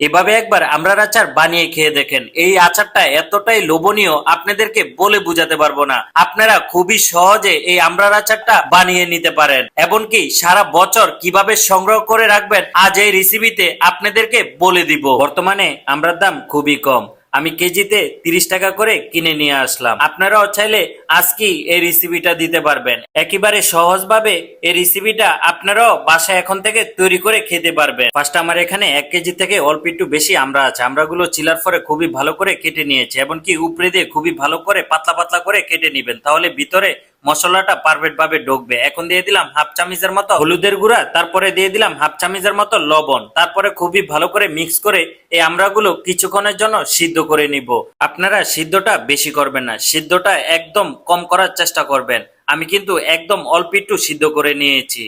এভাবে একবার আমরার আচার বানিয়ে খেয়ে দেখেন। এই আচারটা এতটাই লোভনীয়, আপনাদেরকে বলে বুঝাতে পারব না। আপনারা খুবই সহজে এই আমরার আচারটা বানিয়ে নিতে পারেন। এমনকি সারা বছর কীভাবে সংগ্রহ করে রাখবেন, আজ এই রেসিপিতে আপনাদেরকে বলে দিব। বর্তমানে আমরার দাম খুবই কম। আমি কেজিতে তিরিশ টাকা করে কিনে নিয়ে আসলাম। আপনারাও চাইলে আজকেই এই রেসিপিটা দিতে পারবেন। একেবারে সহজভাবে এই রেসিপিটা আপনারাও বাসায় এখন থেকে তৈরি করে খেতে পারবেন। ফার্স্ট আমার এখানে এক কেজি থেকে অল্প একটু বেশি আমরা আছে। আমরাগুলো চিলার পরে খুবই ভালো করে কেটে নিয়েছে, এমনকি উপরে দিয়ে খুবই ভালো করে পাতলা পাতলা করে কেটে নিবেন। তাহলে ভিতরে মশলাটা পারফেক্ট ভাবে ঢুকবে। এখন দিয়ে দিলাম হাফ চামিচের মতো হলুদের গুঁড়া, তারপরে দিয়ে দিলাম হাফ চামিচের মতো লবণ। তারপরে খুবই ভালো করে মিক্স করে এই আমড়াগুলো কিছুক্ষণের জন্য সিদ্ধ করে নিব। আপনারা সিদ্ধটা বেশি করবেন না, সিদ্ধটা একদম কম করার চেষ্টা করবেন। আমি কিন্তু একদম অল্প একটু সিদ্ধ করে নিয়েছি।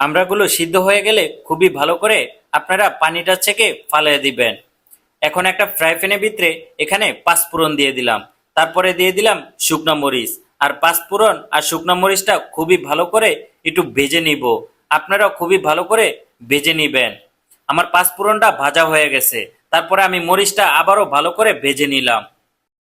আমড়াগুলো সিদ্ধ হয়ে গেলে খুবই ভালো করে আপনারা পানিটা ছেঁকে ফালিয়ে দিবেন। এখন একটা ফ্রাই প্যানের ভিতরে এখানে পাঁচ পাঁচফোড়ন দিয়ে দিলাম। তারপরে দিয়ে দিলাম শুকনো মরিচ। আর পাঁচফোড়ন আর শুকনো মরিচটা খুবই ভালো করে একটু ভেজে নিব। আপনারাও খুবই ভালো করে ভেজে নিবেন। আমার পাঁচফোড়নটা ভাজা হয়ে গেছে। তারপরে আমি মরিচটা আবারও ভালো করে ভেজে নিলাম।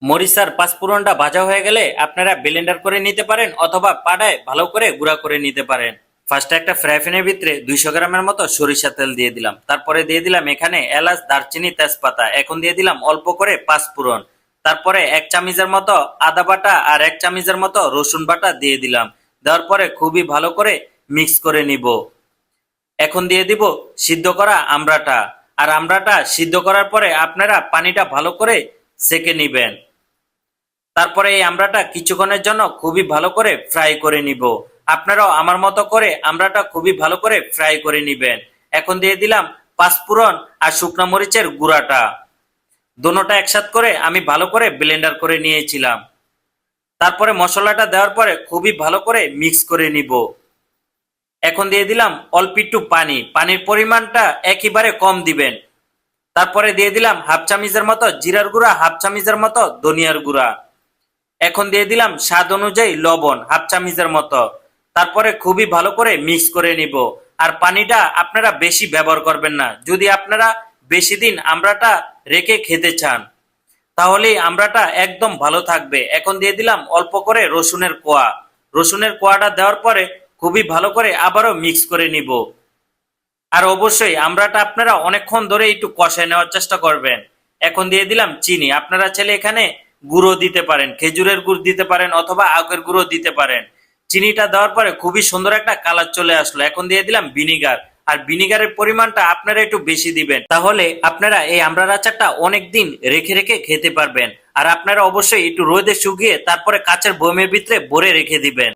মরিচ আর পাঁচফোড়নটা ভাজা হয়ে গেলে আপনারা ব্লেন্ডার করে নিতে পারেন অথবা পাড়ায় ভালো করে গুঁড়া করে নিতে পারেন। ফার্স্টে একটা ফ্রাই প্যানের ভিতরে দুইশো গ্রামের মতো সরিষা তেল দিয়ে দিলাম। তারপরে দিয়ে দিলাম এখানে এলাচ, দারচিনি, তেজপাতা। এখন দিয়ে দিলাম অল্প করে পাঁচফোড়ন তারপরে এক চামিচের মতো আদা বাটা আর এক চামিচের মতো রসুন বাটা দিয়ে দিলাম। দেওয়ার পরে খুবই ভালো করে মিক্স করে নিব। এখন দিয়ে দিব সিদ্ধ করা আমড়াটা আর আমড়াটা সিদ্ধ করার পরে আপনারা পানিটা ভালো করে সেকে নিবেন। তারপরে এই আমড়াটা কিছুক্ষণের জন্য খুবই ভালো করে ফ্রাই করে নিব। আপনারাও আমার মতো করে আমড়াটা খুবই ভালো করে ফ্রাই করে নিবেন। এখন দিয়ে দিলাম পাঁচফোড়ন আর শুকনো মরিচের গুঁড়াটা। দোনোটা একসাথ করে আমি ভালো করে ব্লেন্ডার করে নিয়েছিলাম। তারপরে মশলাটা দেওয়ার পরে খুবই ভালো করে মিক্স করে নিব। এখন দিয়ে দিলাম অল্প একটু পানি। পানির পরিমাণটা একেবারে কম দিবেন। তারপরে দিয়ে দিলাম হাফ চামিচের মতো জিরার গুঁড়া, হাফ চামিচের মতো ধনিয়ার গুঁড়া। এখন দিয়ে দিলাম স্বাদ অনুযায়ী লবণ, হাফ চামিচের মতো। তারপরে খুবই ভালো করে মিক্স করে নিব। আর পানিটা আপনারা বেশি ব্যবহার করবেন না। যদি আপনারা বেশি দিন আমড়াটা রেখে খেতে চান। তাহলেই আমরাটা একদম ভালো থাকবে। এখন দিয়ে দিলাম অল্প করে রসুনের কোয়া। রসুনের কোয়াটা দেওয়ার পরে খুবই ভালো করে আবারও মিক্স করে নিব। আর অবশ্যই আমরাটা আপনারা অনেকক্ষণ ধরে একটু কষায় নেওয়ার চেষ্টা করবেন। এখন দিয়ে দিলাম চিনি। আপনারা চাইলে এখানে গুঁড়ো দিতে পারেন, খেজুরের গুড় দিতে পারেন অথবা আখের গুঁড়ো দিতে পারেন। চিনিটা দেওয়ার পরে খুবই সুন্দর একটা কালার চলে আসলো। এখন দিয়ে দিলাম ভিনিগার। আর ভিনিগারের পরিমাণটা আপনারা একটু বেশি দিবেন। তাহলে আপনারা এই আমড়ার আচারটা অনেকদিন রেখে রেখে খেতে পারবেন। আর আপনারা অবশ্যই একটু রোদে শুকিয়ে তারপরে কাচের বোমের ভিতরে ভরে রেখে দিবেন।